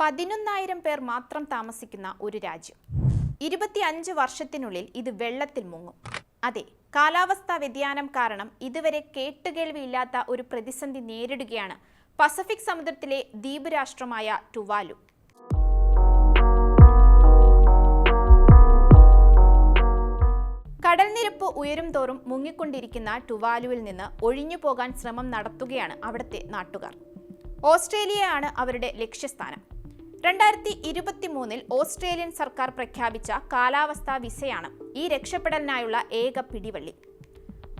പതിനൊന്നായിരം പേർ മാത്രം താമസിക്കുന്ന ഒരു രാജ്യം. ഇരുപത്തിയഞ്ച് വർഷത്തിനുള്ളിൽ ഇത് വെള്ളത്തിൽ മുങ്ങും. അതെ കാലാവസ്ഥാ വ്യതിയാനം കാരണം ഇതുവരെ കേട്ടുകേൾവിയില്ലാത്ത ഒരു പ്രതിസന്ധി നേരിടുകയാണ് പസഫിക് സമുദ്രത്തിലെ ദ്വീപ് രാഷ്ട്രമായ ടുവാലു. കടൽനിരപ്പ് ഉയരും തോറും മുങ്ങിക്കൊണ്ടിരിക്കുന്ന ടുവാലുവിൽ നിന്ന് ഒഴിഞ്ഞു പോകാൻ ശ്രമം നടത്തുകയാണ് അവിടുത്തെ നാട്ടുകാർ. ഓസ്ട്രേലിയയാണ് അവരുടെ ലക്ഷ്യസ്ഥാനം. രണ്ടായിരത്തി ഇരുപത്തി മൂന്നിൽ ഓസ്ട്രേലിയൻ സർക്കാർ പ്രഖ്യാപിച്ച കാലാവസ്ഥാ വിസയാണ് ഈ രക്ഷപ്പെടലിനായുള്ള ഏക പിടിവള്ളി.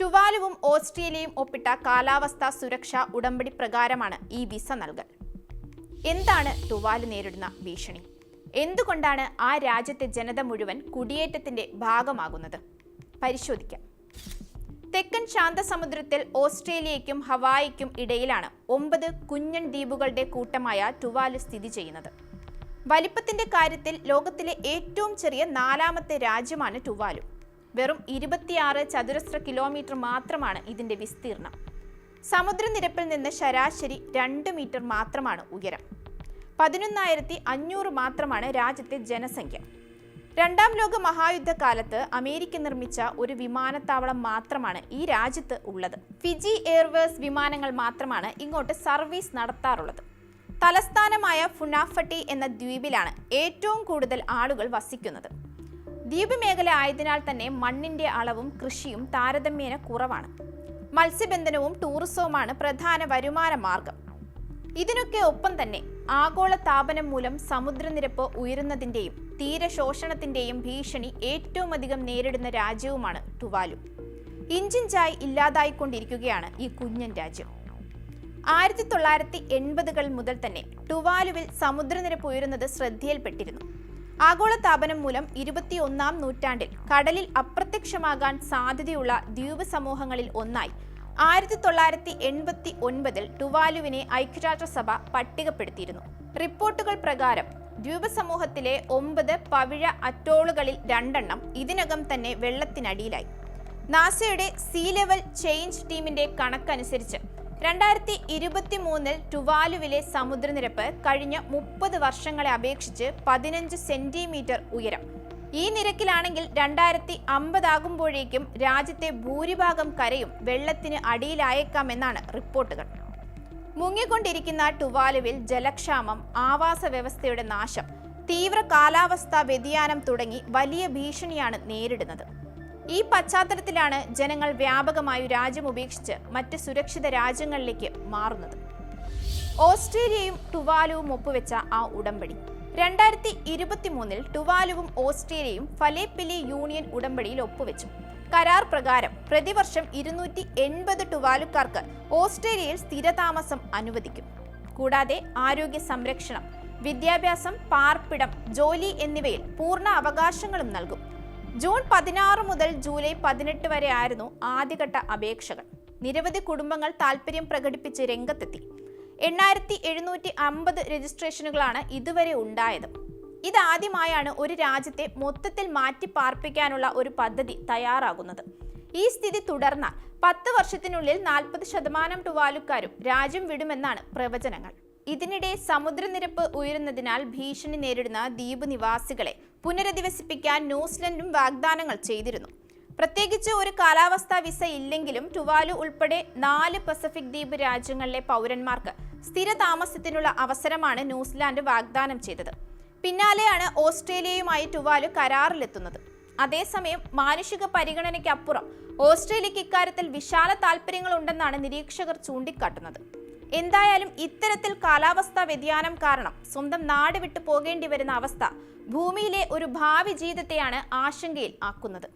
ടുവാലുവും ഓസ്ട്രേലിയയും ഒപ്പിട്ട കാലാവസ്ഥാ സുരക്ഷാ ഉടമ്പടി പ്രകാരമാണ് ഈ വിസ നൽകൽ. എന്താണ് ടുവാലു നേരിടുന്ന ഭീഷണി? എന്തുകൊണ്ടാണ് ആ രാജ്യത്തെ ജനത മുഴുവൻ കുടിയേറ്റത്തിന്റെ ഭാഗമാകുന്നത്? പരിശോധിക്കാം. തെക്കൻ ശാന്തസമുദ്രത്തിൽ ഓസ്ട്രേലിയയ്ക്കും ഹവായിക്കും ഇടയിലാണ് ഒമ്പത് കുഞ്ഞൻ ദ്വീപുകളുടെ കൂട്ടമായ ടുവാൽ സ്ഥിതി ചെയ്യുന്നത്. വലിപ്പത്തിന്റെ കാര്യത്തിൽ ലോകത്തിലെ ഏറ്റവും ചെറിയ നാലാമത്തെ രാജ്യമാണ് ടുവാലു. വെറും ഇരുപത്തിയാറ് ചതുരശ്ര കിലോമീറ്റർ മാത്രമാണ് ഇതിന്റെ വിസ്തീർണം സമുദ്രനിരപ്പിൽ നിന്ന് ശരാശരി രണ്ട് മീറ്റർ മാത്രമാണ് ഉയരം. പതിനൊന്നായിരത്തി അഞ്ഞൂറ് മാത്രമാണ് രാജ്യത്തെ ജനസംഖ്യ. രണ്ടാം ലോക മഹായുദ്ധകാലത്ത് അമേരിക്ക നിർമ്മിച്ച ഒരു വിമാനത്താവളം മാത്രമാണ് ഈ രാജ്യത്ത് ഉള്ളത്. ഫിജി എയർവേസ് വിമാനങ്ങൾ മാത്രമാണ് ഇങ്ങോട്ട് സർവീസ് നടത്താറുള്ളത്. തലസ്ഥാനമായ ഫുനാഫട്ടി എന്ന ദ്വീപിലാണ് ഏറ്റവും കൂടുതൽ ആളുകൾ വസിക്കുന്നത്. ദ്വീപ് മേഖല ആയതിനാൽ തന്നെ മണ്ണിന്റെ അളവും കൃഷിയും താരതമ്യേന കുറവാണ്. മത്സ്യബന്ധനവും ടൂറിസവുമാണ് പ്രധാന വരുമാന മാർഗം. ഇതിനൊക്കെ ഒപ്പം തന്നെ ആഗോള താപനം മൂലം സമുദ്രനിരപ്പ് ഉയരുന്നതിന്റെയും തീരശോഷണത്തിന്റെയും ഭീഷണി ഏറ്റവും അധികം നേരിടുന്ന രാജ്യവുമാണ് ടുവാലു. ഇഞ്ചിഞ്ചായി ഇല്ലാതായിക്കൊണ്ടിരിക്കുകയാണ് ഈ കുഞ്ഞൻ രാജ്യം. ആയിരത്തി തൊള്ളായിരത്തി എൺപതുകൾ മുതൽ തന്നെ ടുവാലുവിൽ സമുദ്രനിരപ്പ് ഉയരുന്നത് ശ്രദ്ധയിൽപ്പെട്ടിരുന്നു. ആഗോള താപനം മൂലം ഇരുപത്തിയൊന്നാം നൂറ്റാണ്ടിൽ കടലിൽ അപ്രത്യക്ഷമാകാൻ സാധ്യതയുള്ള ദ്വീപ് സമൂഹങ്ങളിൽ ഒന്നായി ആയിരത്തി തൊള്ളായിരത്തി എൺപത്തി ഒൻപതിൽ ടുവാലുവിനെ ഐക്യരാഷ്ട്രസഭ പട്ടികപ്പെടുത്തിയിരുന്നു. റിപ്പോർട്ടുകൾ പ്രകാരം ദ്വീപ സമൂഹത്തിലെ ഒമ്പത് പവിഴ അറ്റോളുകളിൽ രണ്ടെണ്ണം ഇതിനകം തന്നെ വെള്ളത്തിനടിയിലായി. നാസയുടെ സീ ലെവൽ ചേഞ്ച് ടീമിന്റെ കണക്കനുസരിച്ച് രണ്ടായിരത്തി ഇരുപത്തി മൂന്നിൽ ടുവാലുവിലെ സമുദ്രനിരപ്പ് കഴിഞ്ഞ മുപ്പത് വർഷങ്ങളെ അപേക്ഷിച്ച് പതിനഞ്ച് സെന്റിമീറ്റർ ഉയരം. ഈ നിരക്കിലാണെങ്കിൽ രണ്ടായിരത്തി അമ്പതാകുമ്പോഴേക്കും രാജ്യത്തെ ഭൂരിഭാഗം കരയും വെള്ളത്തിന് അടിയിലായേക്കാമെന്നാണ് റിപ്പോർട്ടുകൾ. മുങ്ങിക്കൊണ്ടിരിക്കുന്ന ടുവാലുവിൽ ജലക്ഷാമം ആവാസ വ്യവസ്ഥയുടെ നാശം തീവ്ര കാലാവസ്ഥാ വ്യതിയാനം തുടങ്ങി വലിയ ഭീഷണിയാണ് നേരിടുന്നത്. ഈ പശ്ചാത്തലത്തിലാണ് ജനങ്ങൾ വ്യാപകമായി രാജ്യം ഉപേക്ഷിച്ച് മറ്റ് സുരക്ഷിത രാജ്യങ്ങളിലേക്ക് മാറുന്നത്. ഓസ്ട്രേലിയയും ടുവാലുവും ഒപ്പുവെച്ച ആ ഉടമ്പടി. രണ്ടായിരത്തി ഇരുപത്തി മൂന്നിൽ ടുവാലുവും ഓസ്ട്രേലിയയും ഫലേപ്പിലി യൂണിയൻ ഉടമ്പടിയിൽ ഒപ്പുവെച്ചു. കരാർ പ്രകാരം പ്രതിവർഷം ഇരുന്നൂറ്റി എൺപത് ടുവാലുക്കാർക്ക് ഓസ്ട്രേലിയയിൽ സ്ഥിരതാമസം അനുവദിക്കും. കൂടാതെ ആരോഗ്യ സംരക്ഷണം വിദ്യാഭ്യാസം പാർപ്പിടം ജോലി എന്നിവയിൽ പൂർണ അവകാശങ്ങളും നൽകും. ജൂൺ പതിനാറ് മുതൽ ജൂലൈ പതിനെട്ട് വരെ ആയിരുന്നു ആദ്യഘട്ട അപേക്ഷകൾ. നിരവധി കുടുംബങ്ങൾ താൽപ്പര്യം പ്രകടിപ്പിച്ച് രംഗത്തെത്തി. എണ്ണായിരത്തി എഴുന്നൂറ്റി അമ്പത് രജിസ്ട്രേഷനുകളാണ് ഇതുവരെ ഉണ്ടായത്. ഇതാദ്യമായാണ് ഒരു രാജ്യത്തെ മൊത്തത്തിൽ മാറ്റി പാർപ്പിക്കാനുള്ള ഒരു പദ്ധതി തയ്യാറാകുന്നത്. ഈ സ്ഥിതി തുടർന്നാൽ പത്ത് വർഷത്തിനുള്ളിൽ നാൽപ്പത് ശതമാനം ടുവാലുക്കാരും രാജ്യം വിടുമെന്നാണ് പ്രവചനങ്ങൾ. ഇതിനിടെ സമുദ്രനിരപ്പ് ഉയരുന്നതിനാൽ ഭീഷണി നേരിടുന്ന ദ്വീപ് നിവാസികളെ പുനരധിവസിപ്പിക്കാൻ ന്യൂസിലൻഡും വാഗ്ദാനങ്ങൾ ചെയ്തിരുന്നു. പ്രത്യേകിച്ച് ഒരു കാലാവസ്ഥാ വിസ ഇല്ലെങ്കിലും ടുവാലു ഉൾപ്പെടെ നാല് പസഫിക് ദ്വീപ് രാജ്യങ്ങളിലെ പൗരന്മാർക്ക് സ്ഥിര താമസത്തിനുള്ള അവസരമാണ് ന്യൂസിലാൻഡ് വാഗ്ദാനം ചെയ്തത്. പിന്നാലെയാണ് ഓസ്ട്രേലിയയുമായി ടുവാലു കരാറിലെത്തുന്നത്. അതേസമയം മാനുഷിക പരിഗണനയ്ക്കപ്പുറം ഓസ്ട്രേലിയക്ക് ഇക്കാര്യത്തിൽ വിശാല താല്പര്യങ്ങളുണ്ടെന്നാണ് നിരീക്ഷകർ ചൂണ്ടിക്കാട്ടുന്നത്. എന്തായാലും ഇത്തരത്തിൽ കാലാവസ്ഥാ വ്യതിയാനം കാരണം സ്വന്തം നാട് വിട്ടു പോകേണ്ടി വരുന്ന അവസ്ഥ ഭൂമിയിലെ ഒരു ഭാവി ജീവിതത്തെയാണ് ആശങ്കയിൽ ആക്കുന്നത്.